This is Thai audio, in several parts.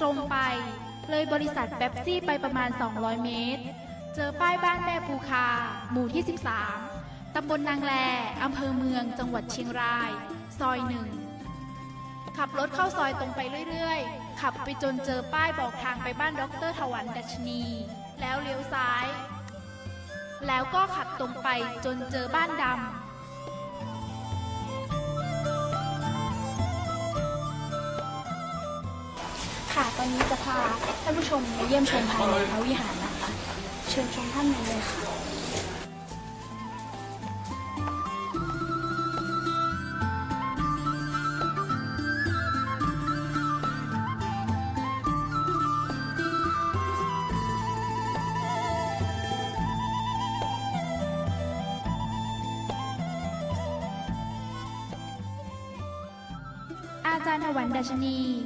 ตรงไป เลยบริษัทเป๊ปซี่ไปประมาณ 200 เมตร เจอป้ายบ้านแม่ภูคา หมู่ที่ 13 ตำบลนางแลอำเภอเมือง จังหวัดเชียงราย ซอยหนึ่ง ขับรถเข้าซอยตรงไปเรื่อยๆ ขับไปจนเจอป้ายบอกทางไปบ้านดรถวันดัชนี แล้วเลี้ยวซ้าย แล้วก็ขับตรงไปจนเจอบ้านดำ ค่ะ ตอนนี้จะพาท่านผู้ชมมาเยี่ยมชมภายในพระวิหารนะคะ เชิญชมท่านในเลยค่ะอาจารย์ถวันดัชนี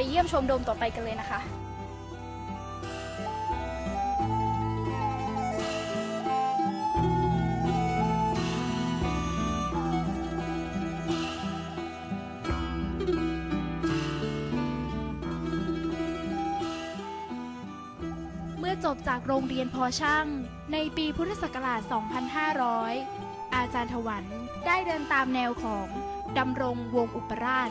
ไปเยี่ยมชมโดมต่อไปกันเลยนะคะเมื่อจบจากโรงเรียนพอช่าง ในปีพุทธศักราช 2500 อาจารย์ถวันได้เดินตามแนวของดำรงวงอุปราช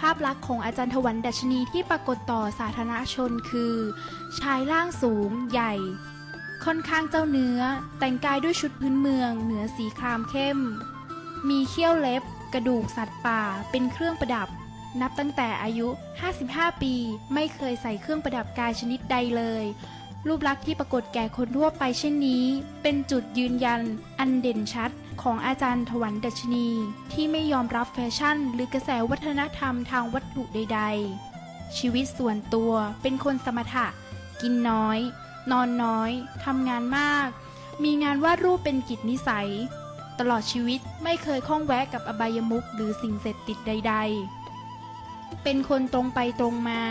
ภาพลักษณ์ของอาจารย์ถวันดัชนีที่ปรากฏต่อสาธารณชนคือ ชายร่างสูง ใหญ่ ค่อนข้างเจ้าเนื้อ แต่งกายด้วยชุดพื้นเมือง เหนือสีครามเข้ม มีเขี้ยวเล็บ กระดูกสัตว์ป่า เป็นเครื่องประดับ นับตั้งแต่อายุ 55 ปี ไม่เคยใส่เครื่องประดับกายชนิดใดเลย รูปลักษณ์ที่ปรากฏแก่คนทั่วไปเช่นนี้ เป็นจุดยืนยัน อันเด่นชัดของอาจารย์ถวันดัชนี ที่ไม่ยอมรับแฟชั่น หรือกระแสวัฒนธรรมทางวัตถุใด ๆ ชีวิตส่วนตัวเป็นคนสมถะ กินน้อย นอนน้อยทำงานมาก มีงานวาดรูปเป็นกิจนิสัย ตลอดชีวิตไม่เคยข้องแวะกับอบายมุขหรือสิ่งเสพติดใด ๆเป็นคนตรงไปตรงมา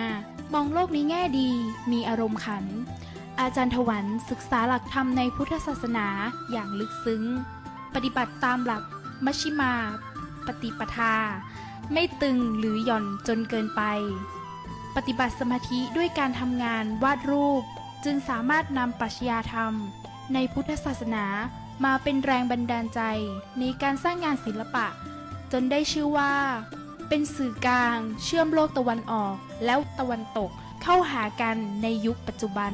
มองโลกในแง่ดี มีอารมณ์ขัน อาจารย์ถวันศึกษาหลักธรรมในพุทธศาสนาอย่างลึกซึ้ง ปฏิบัติตามหลักมัชฌิมาปฏิปทา ไม่ตึงหรือหย่อนจนเกินไป ปฏิบัติสมาธิด้วยการทำงานวาดรูป จึงสามารถนำปรัชญาธรรม ในพุทธศาสนามาเป็นแรงบันดาลใจในการสร้างงานศิลปะ จนได้ชื่อว่า เป็นสื่อกลางเชื่อมโลกตะวันออกแล้วตะวันตกเข้าหากันในยุคปัจจุบัน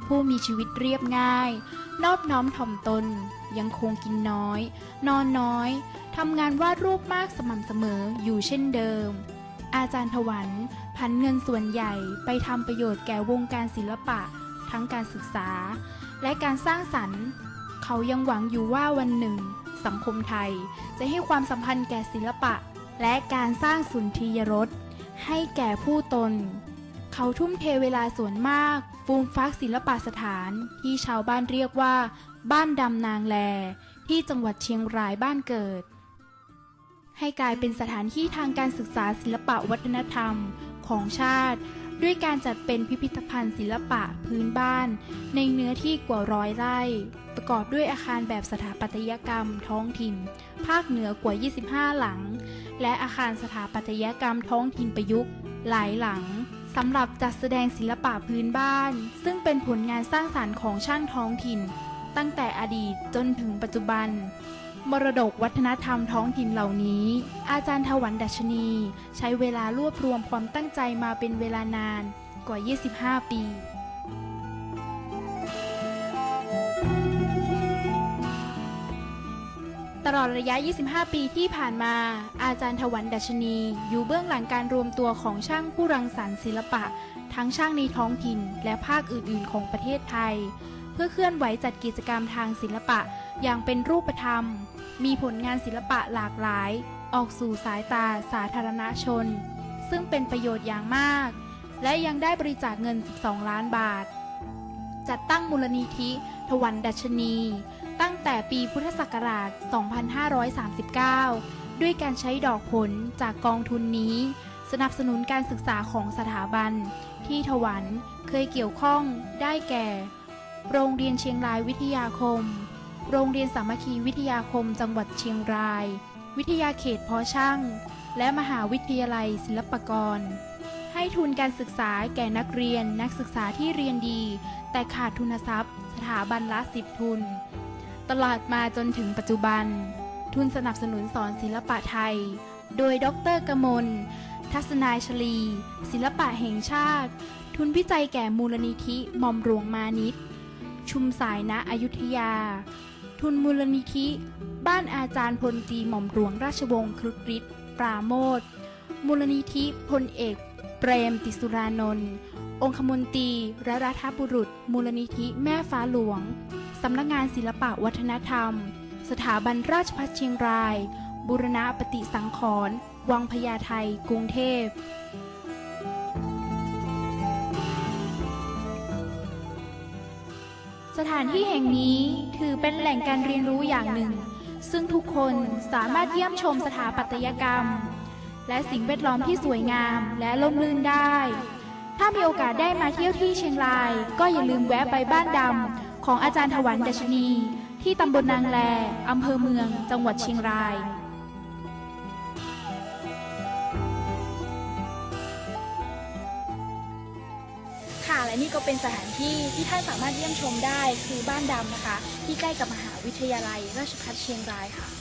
ผู้มีชีวิตเรียบง่าย นอบน้อมถ่อมตน ยังคงกินน้อย นอนน้อยทำงานวาดรูปมากสม่ำเสมออยู่เช่นเดิม อาจารย์ถวันพันเงินส่วนใหญ่ไปทำประโยชน์แก่วงการศิลปะ ทั้งการศึกษา และการสร้างสรรค์ เขายังหวังอยู่ว่าวันหนึ่ง สังคมไทยจะให้ความสัมพันธ์แก่ศิลปะ และการสร้างสุนทรียรสให้แก่ผู้ตน เขาทุ่มเทเวลาส่วนมาก ฟูมฟักศิลปสถานที่ชาวบ้านเรียกว่า บ้านดำนางแล ที่จังหวัดเชียงรายบ้านเกิด ให้กลายเป็นสถานที่ทางการศึกษาศิลปะวัฒนธรรมของชาติ ด้วยการจัดเป็นพิพิธภัณฑ์ศิลปะพื้นบ้าน ในเนื้อที่กว่าร้อยไร่ ประกอบด้วยอาคารแบบสถาปัตยกรรมท้องถิ่น ภาคเหนือกว่า 25 หลัง และอาคารสถาปัตยกรรมท้องถิ่นประยุกต์หลายหลัง สำหรับจัดแสดงศิลปะพื้นบ้าน ซึ่งเป็นผลงานสร้างสรรค์ของช่างท้องถิ่น ตั้งแต่อดีตจนถึงปัจจุบัน มรดกวัฒนธรรมท้องถิ่นเหล่านี้ อาจารย์ถวันดัชนี ใช้เวลารวบรวมความตั้งใจมาเป็นเวลานานกว่า 25 ปี ตลอดระยะ 25 ปีที่ผ่านมา อาจารย์ถวันดัชนี อยู่เบื้องหลังการรวมตัวของช่างผู้รังสรรค์ศิลปะ ทั้งช่างในท้องถิ่น และภาคอื่น ๆ ของประเทศไทย เพื่อเคลื่อนไหวจัดกิจกรรมทางศิลปะอย่างเป็นรูปธรรม มีผลงานศิลปะหลากหลาย ออกสู่สายตาสาธารณชน ซึ่งเป็นประโยชน์อย่างมาก และยังได้บริจาคเงิน 12 ล้านบาท จัดตั้งมูลนิธิถวันดัชนี ตั้งแต่ปีพุทธศักราช 2539 ด้วยการใช้ดอกผลจากกองทุนนี้ สนับสนุนการศึกษาของสถาบัน ที่ถวันเคยเกี่ยวข้องได้แก่ โรงเรียนเชียงรายวิทยาคม โรงเรียนสามัคคีวิทยาคมจังหวัดเชียงราย วิทยาเขตพอช่าง และมหาวิทยาลัยศิลปากร ให้ทุนการศึกษาแก่นักเรียนนักศึกษาที่เรียนดี แต่ขาดทุนทรัพย์ สถาบันละสิบทุน ตลอดมาจนถึงปัจจุบัน ทุนสนับสนุนสอนศิลปะไทย โดยดรกมล ทัศนายชลี ศิลปะแห่งชาติ ทุนวิจัยแก่มูลนิธิหม่อมหลวงมานิตชุมสายณอยุธยา ทุนมูลนิธิ บ้านอาจารย์พลตีหม่อมหลวงราชวงศ์ครุฑฤทธิ์ปราโมทมูลนิธิพลเอก เปรมติสุรานนท์องคมนตรีและรัฐบุรุษ มูลนิธิแม่ฟ้าหลวง สำนักงานศิลปะวัฒนธรรม สถาบันราชภัฏเชียงรายบุรณะปฏิสังขรณ์วังพญาไทกรุงเทพ สถานที่แห่งนี้ถือเป็นแหล่งการเรียนรู้อย่างหนึ่ง ซึ่งทุกคนสามารถเยี่ยมชมสถาปัตยกรรม และสิ่งแวดล้อมที่สวยงามและร่มรื่นได้ ถ้ามีโอกาสได้มาเที่ยวที่เชียงราย ก็อย่าลืมแวะไปบ้านดำ ของอาจารย์ถวันดัชนี ที่ตำบลนางแลอำเภอเมือง จังหวัดเชียงรายค่ะและนี่ก็เป็นสถานที่ที่ท่านสามารถเยี่ยมชมได้คือบ้านดำนะคะ ที่ใกล้กับมหาวิทยาลัยราชภัฏเชียงรายค่ะ